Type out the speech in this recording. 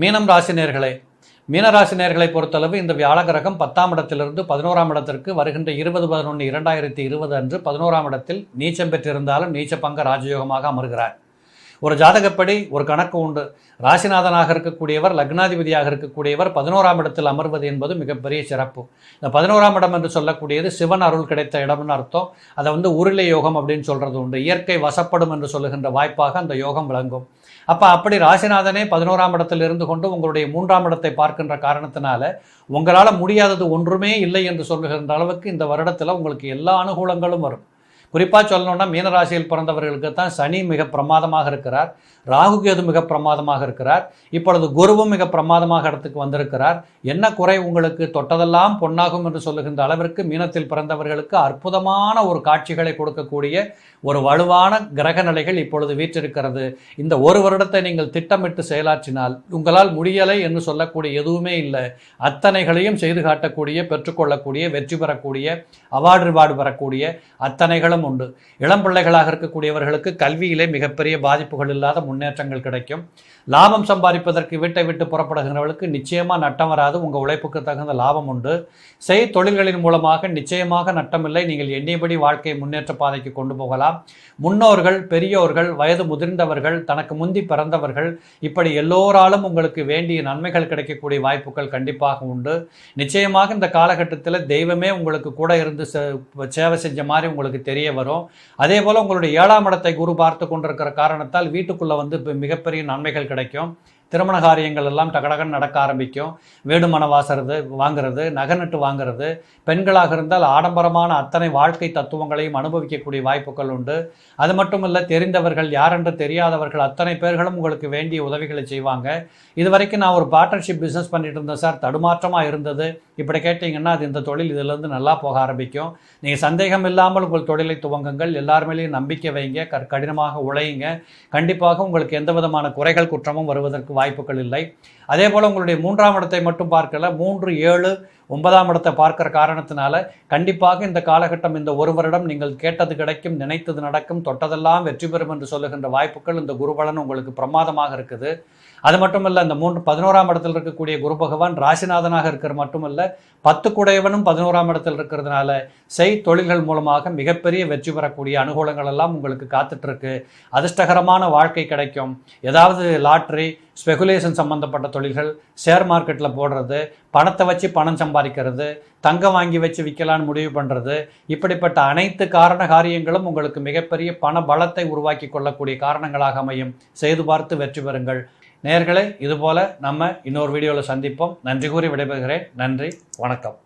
மீனம் ராசினியர்களே மீனராசினியர்களை பொறுத்தளவு இந்த வியாழ கிரகம் பத்தாம் இடத்திலிருந்து பதினோராம் இடத்திற்கு வருகின்ற இருபது பதினொன்று இரண்டாயிரத்தி இருபது அன்று பதினோராம் இடத்தில் நீச்சம் பெற்றிருந்தாலும் நீச்ச பங்க ராஜயோகமாக அமர்கிறார். ஒரு ஜாதகப்படி ஒரு கணக்கு உண்டு. ராசிநாதனாக இருக்கக்கூடியவர் லக்னாதிபதியாக இருக்கக்கூடியவர் பதினோராம் இடத்தில் அமர்வது என்பது மிகப்பெரிய சிறப்பு. இந்த பதினோராம் இடம் என்று சொல்லக்கூடியது சிவன் அருள் கிடைத்த இடம்னு அர்த்தம். அதை வந்து உருளை யோகம் அப்படின்னு சொல்கிறது உண்டு. இயற்கை வசப்படும் என்று சொல்லுகின்ற வாய்ப்பாக அந்த யோகம் விளங்கும். அப்போ அப்படி ராசிநாதனே பதினோராம் இடத்தில் இருந்து கொண்டு உங்களுடைய மூன்றாம் இடத்தை பார்க்கின்ற காரணத்தினால உங்களால் முடியாதது ஒன்றுமே இல்லை என்று சொல்லுகின்ற அளவுக்கு இந்த வருடத்தில் உங்களுக்கு எல்லா அனுகூலங்களும் வரும். குறிப்பாக சொல்லணும்னா மீனராசியில் பிறந்தவர்களுக்கு தான் சனி மிக பிரமாதமாக இருக்கிறார். ராகு கேது மிக பிரமாதமாக இருக்கிறார். இப்பொழுது குருவும் மிக பிரமாதமாக இடத்துக்கு வந்திருக்கிறார். என்ன குறை உங்களுக்கு? தொட்டதெல்லாம் பொன்னாகும் என்று சொல்லுகின்ற அளவிற்கு மீனத்தில் பிறந்தவர்களுக்கு அற்புதமான ஒரு காட்சிகளை கொடுக்கக்கூடிய ஒரு வலுவான கிரக நிலைகள் இப்பொழுது வீற்றிருக்கிறது. இந்த ஒரு வருடத்தை நீங்கள் திட்டமிட்டு செயலாற்றினால் உங்களால் முடியலை என்று சொல்லக்கூடிய எதுவுமே இல்லை. அத்தனைகளையும் செய்து காட்டக்கூடிய பெற்றுக்கொள்ளக்கூடிய வெற்றி பெறக்கூடிய அவார்டு ரிவார்டு பெறக்கூடிய அத்தனைகளும் உண்டு. இளம் பிள்ளைகளாக இருக்கக்கூடியவர்களுக்கு கல்வியிலே மிகப்பெரிய பாதிப்புகள் இல்லாத முன்னேற்றங்கள் கிடைக்கும். லாபம் சம்பாதிப்பதற்கு வீட்டை விட்டு புறப்படுகிறவர்களுக்கு நிச்சயமாக நட்டம் வராது. உங்கள் உழைப்புக்கு தகுந்த லாபம் உண்டு. செய் தொழில்களின் மூலமாக நிச்சயமாக நட்டமில்லை. நீங்கள் எண்ணியபடி வாழ்க்கையை முன்னேற்ற பாதைக்கு கொண்டு போகலாம். முன்னோர்கள் பெரியோர்கள் வயது முதிர்ந்தவர்கள் தனக்கு முந்தி பிறந்தவர்கள் இப்படி எல்லோராலும் உங்களுக்கு வேண்டிய நன்மைகள் கிடைக்கக்கூடிய வாய்ப்புகள் கண்டிப்பாக உண்டு. நிச்சயமாக இந்த காலகட்டத்தில் தெய்வமே உங்களுக்கு கூட இருந்து சேவை செஞ்ச மாதிரி உங்களுக்கு தெரியும் தெரிய வரும். அதே போல் உங்களுடைய ஏழாம் இடத்தை குரு பார்த்து கொண்டிருக்கிற காரணத்தால் வீட்டுக்குள்ளே வந்து மிகப்பெரிய நன்மைகள் கிடைக்கும். திருமண காரியங்கள் எல்லாம் டகடகன் நடக்க ஆரம்பிக்கும். வீடு மன வாசறது வாங்குறது நகை வாங்குறது. பெண்களாக இருந்தால் ஆடம்பரமான அத்தனை வாழ்க்கை தத்துவங்களையும் அனுபவிக்கக்கூடிய வாய்ப்புகள் உண்டு. அது மட்டும் இல்லை தெரிந்தவர்கள் யாரென்று தெரியாதவர்கள் அத்தனை பேர்களும் உங்களுக்கு வேண்டிய உதவிகளை செய்வாங்க. இது வரைக்கும் நான் ஒரு பார்ட்னர்ஷிப் பிஸ்னஸ் பண்ணிட்டு இருந்தேன் சார். தடுமாற்றமாக இருந்தது. இப்படி கேட்டிங்கன்னா அது இந்த தொழில் இதிலிருந்து நல்லா போக ஆரம்பிக்கும். நீங்கள் சந்தேகம் இல்லாமல் உங்கள் தொழிலை துவங்குங்கள். எல்லாருமேலேயும் நம்பிக்கை வைங்க. கடினமாக உழையுங்க. கண்டிப்பாக உங்களுக்கு எந்த விதமான குறைகள் குற்றமும் வருவதற்கு வாய்ப்புகள் இல்லை. அதே போல் உங்களுடைய மூன்றாம் இடத்தை மட்டும் பார்க்கல மூன்று ஏழு ஒன்பதாம் இடத்தை பார்க்குற காரணத்தினால கண்டிப்பாக இந்த காலகட்டம் இந்த ஒரு வருடம் நீங்கள் கேட்டது கிடைக்கும் நினைத்தது நடக்கும் தொட்டதெல்லாம் வெற்றி பெறும் என்று சொல்லுகின்ற வாய்ப்புகள் இந்த குருபலன் உங்களுக்கு பிரமாதமாக இருக்குது. அது மட்டும் இல்லை இந்த மூன்று பதினோராம் இடத்தில் இருக்கக்கூடிய குரு பகவான் ராசிநாதனாக இருக்கிற மட்டுமல்ல பத்து குடையவனும் பதினோராம் இடத்தில் இருக்கிறதுனால செய் தொழில்கள் மூலமாக மிகப்பெரிய வெற்றி பெறக்கூடிய அனுகூலங்கள் எல்லாம் உங்களுக்கு காத்துட்ருக்கு. அதிர்ஷ்டகரமான வாழ்க்கை கிடைக்கும். ஏதாவது லாட்ரி ஸ்பெகுலேஷன் சம்மந்தப்பட்ட தொழில்கள் ஷேர் மார்க்கெட்டில் போடுறது பணத்தை வச்சு பணம் சம்பாதி சம்பாதிக்கிறது தங்கம் வாங்கி வச்சு விற்கலான்னு முடிவு பண்ணுறது இப்படிப்பட்ட அனைத்து காரண காரியங்களும் உங்களுக்கு மிகப்பெரிய பண பலத்தை உருவாக்கி கொள்ளக்கூடிய காரணங்களாக அமையும். செய்து பார்த்து வெற்றி பெறுங்கள். நேர்களே இதுபோல் நம்ம இன்னொரு வீடியோவில் சந்திப்போம். நன்றி கூறி விடைபெறுகிறேன். நன்றி வணக்கம்.